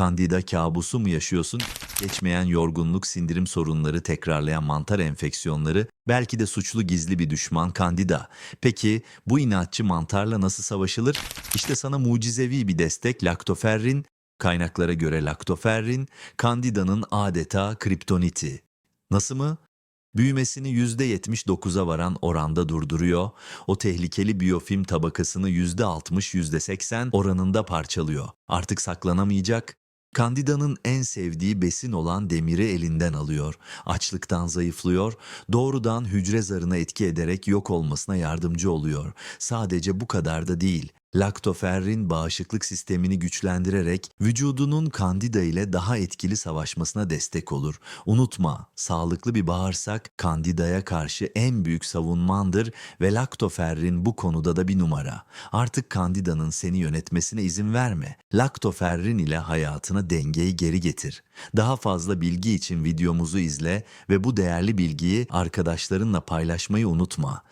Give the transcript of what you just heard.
Kandida kabusu mu yaşıyorsun? Geçmeyen yorgunluk, sindirim sorunları, tekrarlayan mantar enfeksiyonları, belki de suçlu gizli bir düşman Kandida. Peki bu inatçı mantarla nasıl savaşılır? İşte sana mucizevi bir destek laktoferrin, kaynaklara göre laktoferrin, Kandida'nın adeta kriptoniti. Nasıl mı? Büyümesini %79'a varan oranda durduruyor, o tehlikeli biyofilm tabakasını %60-%80 oranında parçalıyor. Artık saklanamayacak, Kandida'nın en sevdiği besin olan demiri elinden alıyor. Açlıktan zayıflıyor, doğrudan hücre zarına etki ederek yok olmasına yardımcı oluyor. Sadece bu kadar da değil. Laktoferrin bağışıklık sistemini güçlendirerek vücudunun kandida ile daha etkili savaşmasına destek olur. Unutma, sağlıklı bir bağırsak kandidaya karşı en büyük savunmandır ve laktoferrin bu konuda da bir numara. Artık kandidanın seni yönetmesine izin verme. Laktoferrin ile hayatına dengeyi geri getir. Daha fazla bilgi için videomuzu izle ve bu değerli bilgiyi arkadaşlarınla paylaşmayı unutma.